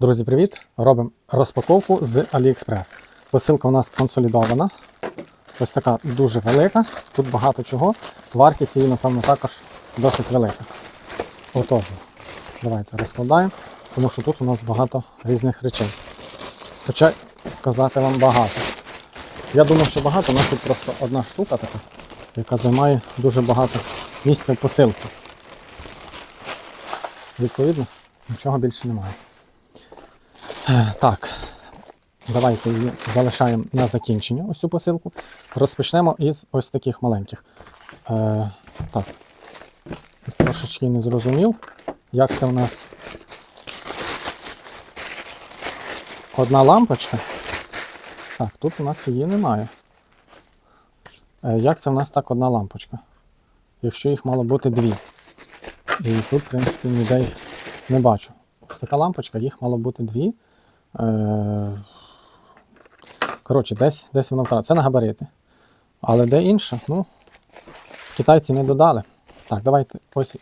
Друзі, привіт! Робимо розпаковку з AliExpress. Посилка у нас консолідована. Ось така дуже велика. Тут багато чого. Вартість її, напевно, також досить велика. Отож, давайте розкладаємо, тому що тут у нас багато різних речей. Хоча сказати вам багато. Я думаю, що багато, у нас тут просто одна штука така, яка займає дуже багато місця в посилці. Відповідно, нічого більше немає. Е, Так, давайте її залишаємо на закінчення, ось цю посилку. Розпочнемо із ось таких маленьких. Е, так, трошечки не зрозумів, як це у нас одна лампочка. Так, тут у нас її немає. Е, як це у нас так одна лампочка? Якщо їх мало бути дві. І тут, в принципі, ніде не бачу. Ось така лампочка, їх мало бути дві. Е, Коротше, десь, десь воно втратило. Це на габарити. Але де інше, ну, китайці не додали. Так, давайте ось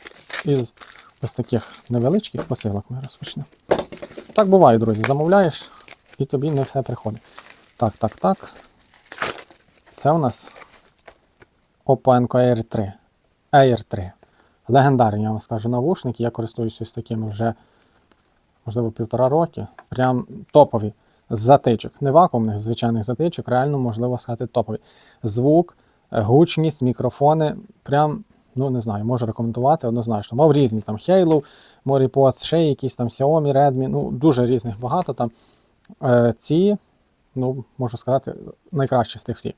із ось таких невеличких посилок ми розпочнемо. Так буває, друзі. Замовляєш і тобі не все приходить. Так, так, так. Це у нас Oppo Air 3. Air 3. Легендарні, я вам скажу, навушники. Я користуюся ось такими вже, можливо, півтора роки. Прям топові з затичок. Не вакуумних, звичайних затичок, реально можливо сказати топові. Звук, е, гучність, мікрофони. Прям, ну не знаю, можу рекомендувати однозначно. Мав різні там Halo, Moripods, ще якісь там Xiaomi, Redmi, ну дуже різних багато там. Е, ці, ну, можу сказати, найкращі з тих всіх.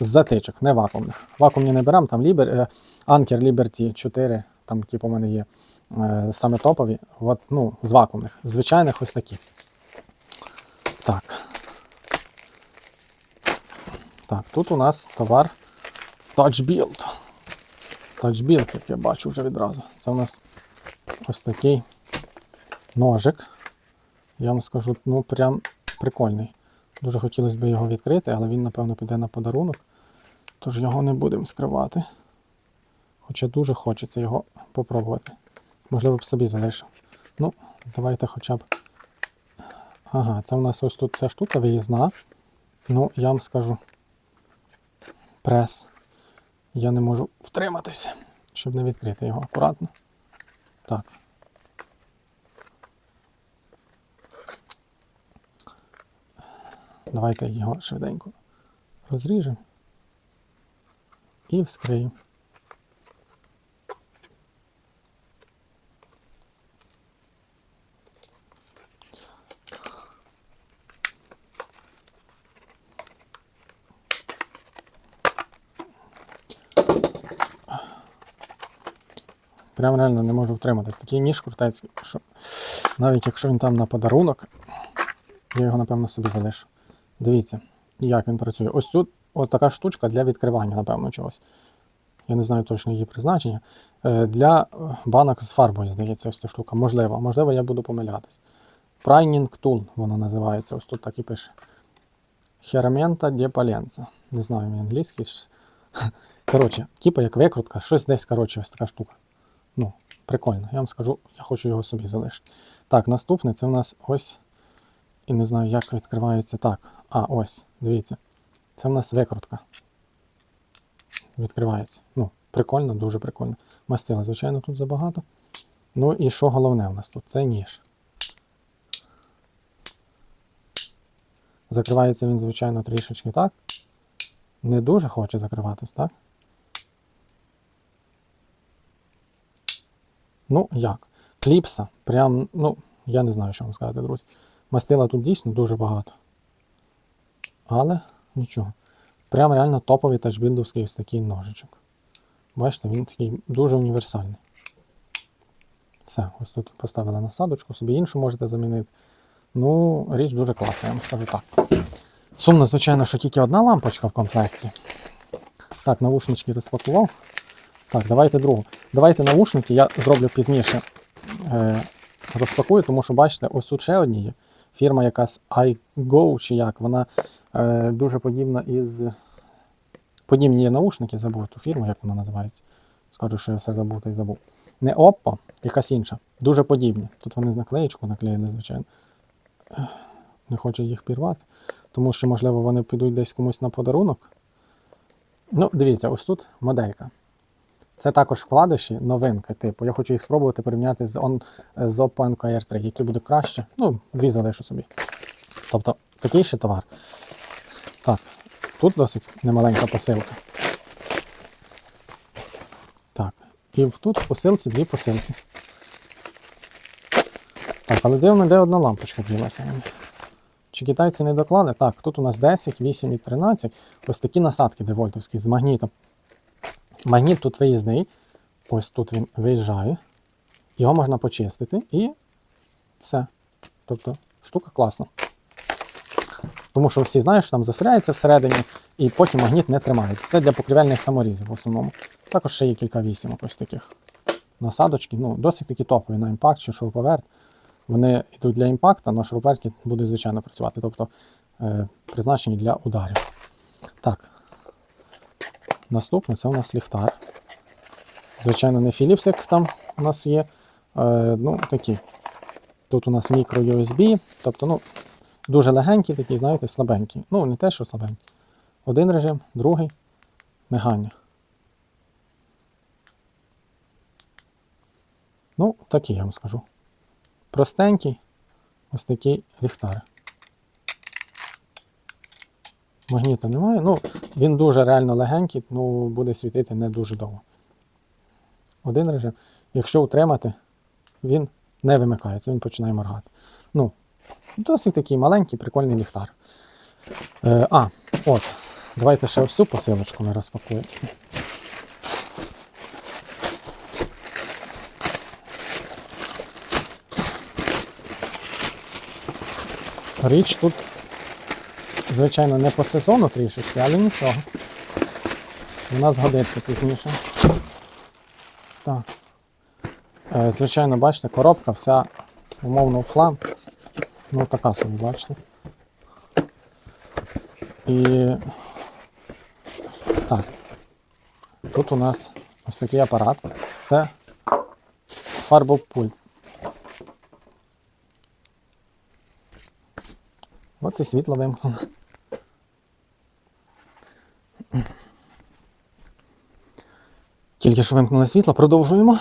З затичок, не вакуумних. Вакуумні не беремо, там Liber, е, Anker Liberty 4, там типу у мене є саме топові. От, ну, з вакуумних. Звичайних ось такі. Так. Так, тут у нас товар Touch Build. Touch Build, як я бачу вже відразу. Це у нас ось такий ножик. Я вам скажу, ну прям прикольний. Дуже хотілося б його відкрити, але він, напевно, піде на подарунок. Тож його не будемо скривати. Хоча дуже хочеться його попробувати. Можливо, б собі залишив. Ну, давайте хоча б. Ага, це у нас ось тут ця штука виїзна. Ну, я вам скажу. Прес. Я не можу втриматися, щоб не відкрити його акуратно. Так. Давайте його швиденько розріжемо і вскриємо. Прям реально не можу втриматись. Такий ніж крутецький, що навіть якщо він там на подарунок, я його, напевно, собі залишу. Дивіться, як він працює. Ось тут от така штучка для відкривання, напевно, чогось. Я не знаю точно її призначення. Е, Для банок з фарбою, здається, ось ця штука. Можливо, можливо, я буду помилятись. Priming Tool воно називається. Ось тут так і пише. De Palenza. Не знаю, мій англійський. Коротше, типу як викрутка, щось десь, коротше, ось така штука. Ну, прикольно. Я вам скажу, я хочу його собі залишити. Так, наступне це у нас ось. І не знаю, як відкривається так. А, ось, дивіться. Це в нас викрутка. Відкривається. Ну, прикольно, дуже прикольно. Мастила, звичайно, тут забагато. Ну і що головне у нас тут? Це ніж. Закривається він, звичайно, трішечки так. Не дуже хоче закриватись, так? Ну, як? Кліпса. Прям, ну, я не знаю, що вам сказати, друзі. Мастила тут дійсно дуже багато. Але нічого. Прям реально топовий тачбілдовський ось такий ножичок. Бачите, він такий дуже універсальний. Все, ось тут поставили насадочку, собі іншу можете замінити. Ну, річ дуже класна, я вам скажу так. Сумно, звичайно, що тільки одна лампочка в комплекті. Так, навушнички розпакував. Так, давайте другу. Давайте навушники я зроблю пізніше. Е, розпакую, тому що бачите, ось тут ще одні є. Фірма якась iGo чи як, вона е, дуже подібна із. Подібні є наушники, забув ту фірму, як вона називається. Скажу, що я все забув та й забув. Не Oppo, якась інша. Дуже подібні. Тут вони наклеєчку наклеїли, звичайно. не хоче їх пірвати, тому що, можливо, вони підуть десь комусь на подарунок. Ну, дивіться, ось тут моделька. Це також вкладиші, новинки, типу. Я хочу їх спробувати порівняти з, on, з Oppo Enco R3, які будуть краще. Ну, дві залишу собі. Тобто, такий ще товар. Так, тут досить немаленька посилка. Так, і тут в посилці дві посилці. Так, але дивно, де одна лампочка ділася. Чи китайці не доклали? Так, тут у нас 10, 8 і 13. Ось такі насадки девольтовські з магнітом. Магніт тут виїзний. Ось тут він виїжджає. Його можна почистити і все. Тобто штука класна. Тому що всі знають, що там засоряється всередині, і потім магніт не тримає. Це для покрівельних саморізів в основному. Також ще є кілька вісімок ось таких насадочки. Ну, досить такі топові на імпакт чи шуруповерт. Вони йдуть для імпакта, але шуруповерти будуть звичайно працювати. Тобто е, призначені для ударів. Так. Наступне це у нас ліхтар. Звичайно, не Philips, як там у нас є. Е, ну, такі. Тут у нас мікро USB, тобто, ну, дуже легенький, такий, знаєте, слабенький. Ну, не те, що слабенький. Один режим, другий мигання. Ну, такий я вам скажу. Простенький, ось такий ліхтар. Магніта немає. Ну, він дуже реально легенький, ну буде світити не дуже довго. Один режим. Якщо утримати, він не вимикається, він починає моргати. Ну, досить такий маленький, прикольний ліхтар. Е, а, от, давайте ще ось цю посилочку ми розпакуємо. Річ тут, звичайно, не по сезону трішечки, але нічого. Вона згодиться пізніше. Так. Е, звичайно, бачите, коробка вся умовно в хлам. Ну, така собі, бачите. І так. Тут у нас ось такий апарат. Це фарбопульт. І світло вимкнено. Тільки що вимкнули світло, продовжуємо.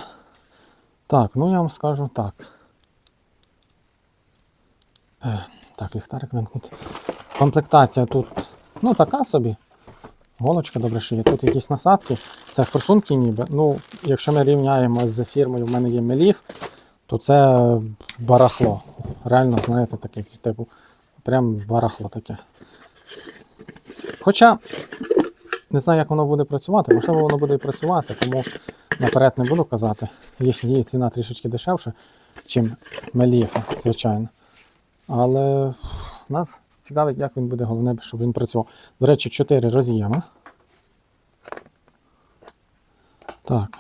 Так, ну я вам скажу так. Е, так, ліхтарик вимкнути. Комплектація тут, ну, така собі. Голочка добре, що є. Тут якісь насадки. Це форсунки ніби. Ну, якщо ми рівняємо з фірмою, в мене є Меліф, то це барахло. Реально, знаєте, таке, типу, прям барахло таке. Хоча не знаю, як воно буде працювати, можливо, воно буде і працювати, тому наперед не буду казати. Її ціна трішечки дешевша, чим Меліфа, звичайно. Але нас цікавить, як він буде, головне, щоб він працював. До речі, 4 роз'єми. Так.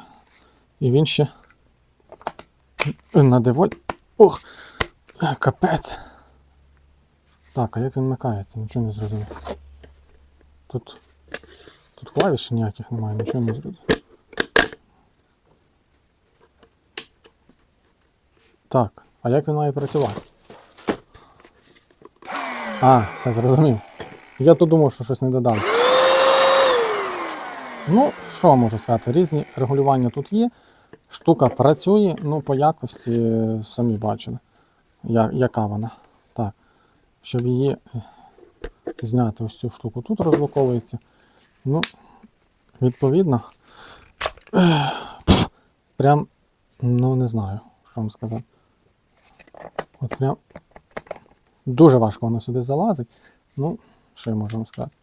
І він ще на деволь. Ох! Капець. Так, а як він вмикається? Нічого не зрозумів. Тут. Тут клавіш ніяких немає, нічого не зрозумів. Так, а як він має працювати? А, все зрозумів. Я то думав, що щось не додав. Ну, що можу сказати? Різні регулювання тут є. Штука працює, ну по якості е, самі бачили, я, яка вона. Так. Щоб її е, зняти ось цю штуку, тут розблоковується. Ну, відповідно. Прям, ну не знаю, що вам сказати. От прям дуже важко воно сюди залазить. Ну, що я можу вам сказати?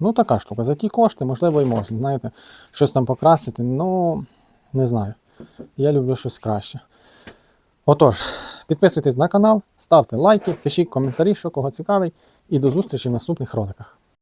Ну, така штука. За ті кошти, можливо, і можна. Знаєте, щось там покрасити, ну, не знаю. Я люблю щось краще. Отож, підписуйтесь на канал, ставте лайки, пишіть коментарі, що кого цікавить, і до зустрічі в наступних роликах.